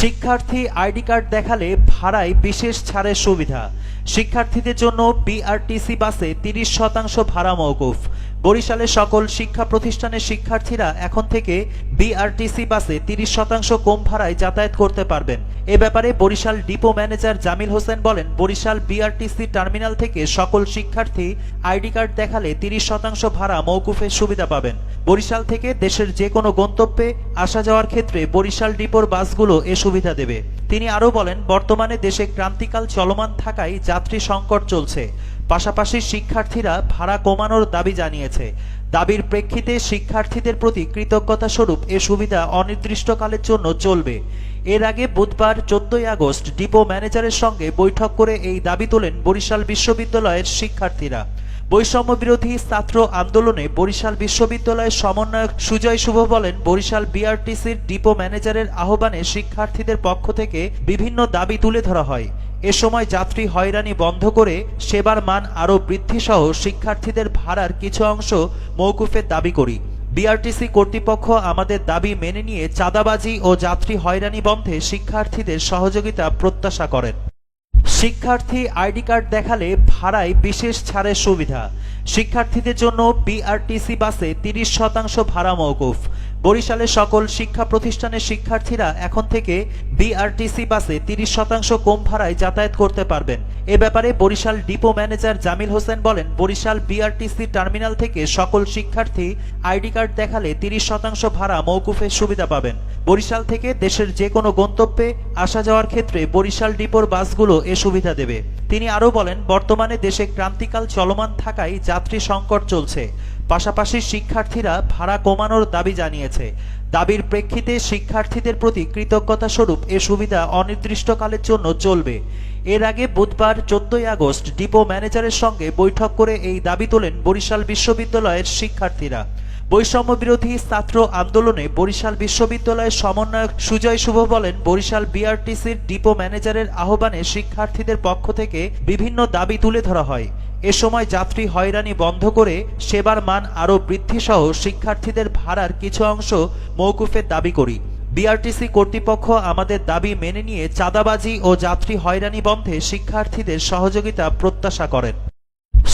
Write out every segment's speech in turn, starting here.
শিক্ষার্থী ID card দেখালে ভাড়ায় বিশেষ ছাড়ের সুবিধা। শিক্ষার্থীদের জন্য বিআরটিসি বাসে তিরিশ শতাংশ ভাড়া মওকুফ। বরিশালে সকল শিক্ষা প্রতিষ্ঠানের শিক্ষার্থীরা এখন থেকে বিআরটিসি বাসে তিরিশ শতাংশ কম ভাড়ায় যাতায়াত করতে পারবেন। এ ব্যাপারে বরিশাল ডিপো ম্যানেজার জামিল হোসেন বলেন, বরিশাল বিআরটিসি টার্মিনাল থেকে সকল শিক্ষার্থী আইডি কার্ড দেখালে তিরিশ শতাংশ ভাড়া মওকুফের সুবিধা পাবেন। বরিশাল থেকে দেশের যে কোনো গন্তব্যে আসা যাওয়ার ক্ষেত্রে বরিশাল ডিপোর বাসগুলো এ সুবিধা দেবে। তিনি আরও বলেন, বর্তমানে দেশে ক্রান্তিকাল চলমান থাকায় যাত্রী সংকট চলছে। পাশাপাশি শিক্ষার্থীরা ভাড়া কমানোর দাবি জানিয়েছে। দাবির প্রেক্ষিতে শিক্ষার্থীদের প্রতি কৃতজ্ঞতা স্বরূপ এ সুবিধা অনির্দিষ্টকালের জন্য চলবে। এর আগে বুধবার চোদ্দই আগস্ট ডিপো ম্যানেজারের সঙ্গে বৈঠক করে এই দাবি তোলেন বরিশাল বিশ্ববিদ্যালয়ের শিক্ষার্থীরা। বৈষম্য বিরোধী ছাত্র আন্দোলনে বরিশাল বিশ্ববিদ্যালয়ের সমন্বয়ক সুজয় শুভ বলেন, বরিশাল বিআরটিসির ডিপো ম্যানেজারের আহ্বানে শিক্ষার্থীদের পক্ষ থেকে বিভিন্ন দাবি তুলে ধরা হয়। এ সময় যাত্রী হয়রানি বন্ধ করে সেবার মান আরও বৃদ্ধিসহ শিক্ষার্থীদের ভাড়ার কিছু অংশ মৌকুফের দাবি করি। বিআরটিসি কর্তৃপক্ষ আমাদের দাবি মেনে নিয়ে চাঁদাবাজি ও যাত্রী হয়রানি বন্ধে শিক্ষার্থীদের সহযোগিতা প্রত্যাশা করেন। শিক্ষার্থী আইডি কার্ড দেখালে ভাড়ায় বিশেষ ছাড়ের সুবিধা। শিক্ষার্থীদের জন্য বিআরটিসি বাসে তিরিশ শতাংশ ভাড়া মওকুফ। বরিশালের সকল শিক্ষা প্রতিষ্ঠানের শিক্ষার্থীরা এখন থেকে বিআরটিসি বাসে তিরিশ শতাংশ কম ভাড়ায় যাতায়াত করতে পারবেন। এ ব্যাপারে বরিশাল ডিপো ম্যানেজার জামিল হোসেন বলেন, বরিশাল বিআরটিসি টার্মিনাল থেকে সকল শিক্ষার্থী আইডি কার্ড দেখালে তিরিশ শতাংশ ভাড়া মওকুফের সুবিধা পাবেন। বরিশাল থেকে দেশের যে কোনো গন্তব্যে আসা যাওয়ার ক্ষেত্রে বরিশাল ডিপোর বাসগুলো এ সুবিধা দেবে। তিনি আরও বলেন, বর্তমানে দেশে ক্রান্তিকাল চলমান থাকায় যাত্রী সংকট চলছে। পাশাপাশি শিক্ষার্থীরা ভাড়া কমানোর দাবি জানিয়েছে। দাবির প্রেক্ষিতে শিক্ষার্থীদের প্রতি কৃতজ্ঞতা স্বরূপ এ সুবিধা অনির্দিষ্টকালের জন্য চলবে। এর আগে বুধবার চোদ্দই আগস্ট ডিপো ম্যানেজারের সঙ্গে বৈঠক করে এই দাবি তোলেন বরিশাল বিশ্ববিদ্যালয়ের শিক্ষার্থীরা। বৈষম্য বিরোধী ছাত্র আন্দোলনে বরিশাল বিশ্ববিদ্যালয়ের সমন্বয়ক সুজয় শুভ বলেন, বরিশাল বিআরটিসির ডিপো ম্যানেজারের আহ্বানে শিক্ষার্থীদের পক্ষ থেকে বিভিন্ন দাবি তুলে ধরা হয়। এ সময় যাত্রী হয়রানি বন্ধ করে সেবার মান আরও বৃদ্ধিসহ শিক্ষার্থীদের ভাড়ার কিছু অংশ মৌকুফের দাবি করি। বিআরটিসি কর্তৃপক্ষ আমাদের দাবি মেনে নিয়ে চাঁদাবাজি ও যাত্রী হয়রানি বন্ধে শিক্ষার্থীদের সহযোগিতা প্রত্যাশা করেন।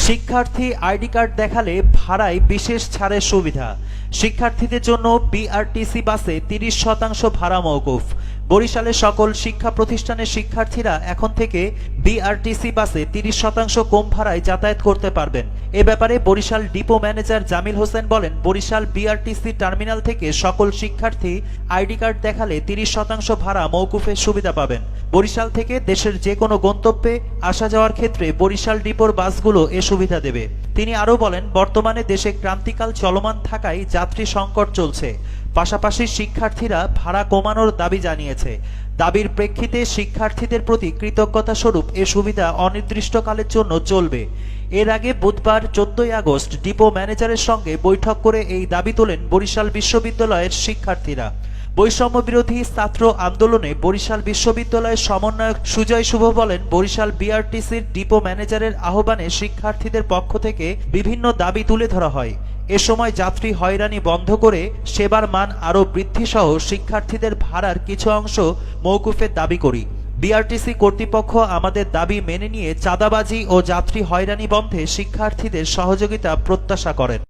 শিক্ষার্থী আইডি কার্ড দেখালে ভাড়ায় বিশেষ ছাড়ের সুবিধা। শিক্ষার্থীদের জন্য বিআরটিসি বাসে তিরিশ শতাংশ ভাড়া মওকুফ। বরিশালে সকল শিক্ষা প্রতিষ্ঠানের শিক্ষার্থীরা এখন থেকে বিআরটিসি বাসে তিরিশ শতাংশ কম ভাড়ায় যাতায়াত করতে পারবেন। এ ব্যাপারে বরিশাল ডিপো ম্যানেজার জামিল হোসেন বলেন, বরিশাল বিআরটিসি টার্মিনাল থেকে সকল শিক্ষার্থী আইডি কার্ড দেখালে তিরিশ শতাংশ ভাড়া মওকুফের সুবিধা পাবেন। বরিশাল থেকে দেশের যে কোনো গন্তব্যে আসা যাওয়ার ক্ষেত্রে বরিশাল ডিপোর বাসগুলো এ সুবিধা দেবে। তিনি আরও বলেন, বর্তমানে দেশে ক্রান্তিকাল চলমান থাকায় যাত্রী সংকট চলছে। পাশাপাশি শিক্ষার্থীরা ভাড়া কমানোর দাবি জানিয়েছে। দাবির প্রেক্ষিতে শিক্ষার্থীদের প্রতি কৃতজ্ঞতা স্বরূপ এ সুবিধা অনির্দিষ্টকালের জন্য চলবে। এর আগে বুধবার চোদ্দই আগস্ট ডিপো ম্যানেজারের সঙ্গে বৈঠক করে এই দাবি তোলেন বরিশাল বিশ্ববিদ্যালয়ের শিক্ষার্থীরা। বৈষম্য বিরোধী ছাত্র আন্দোলনে বরিশাল বিশ্ববিদ্যালয়ের সমন্বয়ক সুজয় শুভ বলেন, বরিশাল বিআরটিসির ডিপো ম্যানেজারের আহ্বানে শিক্ষার্থীদের পক্ষ থেকে বিভিন্ন দাবি তুলে ধরা হয়। এ সময় যাত্রী হয়রানি বন্ধ করে সেবার মান আরও বৃদ্ধিসহ শিক্ষার্থীদের ভাড়ার কিছু অংশ মৌকুফের দাবি করি। বিআরটিসি কর্তৃপক্ষ আমাদের দাবি মেনে নিয়ে চাঁদাবাজি ও যাত্রী হয়রানি বন্ধে শিক্ষার্থীদের সহযোগিতা প্রত্যাশা করেন।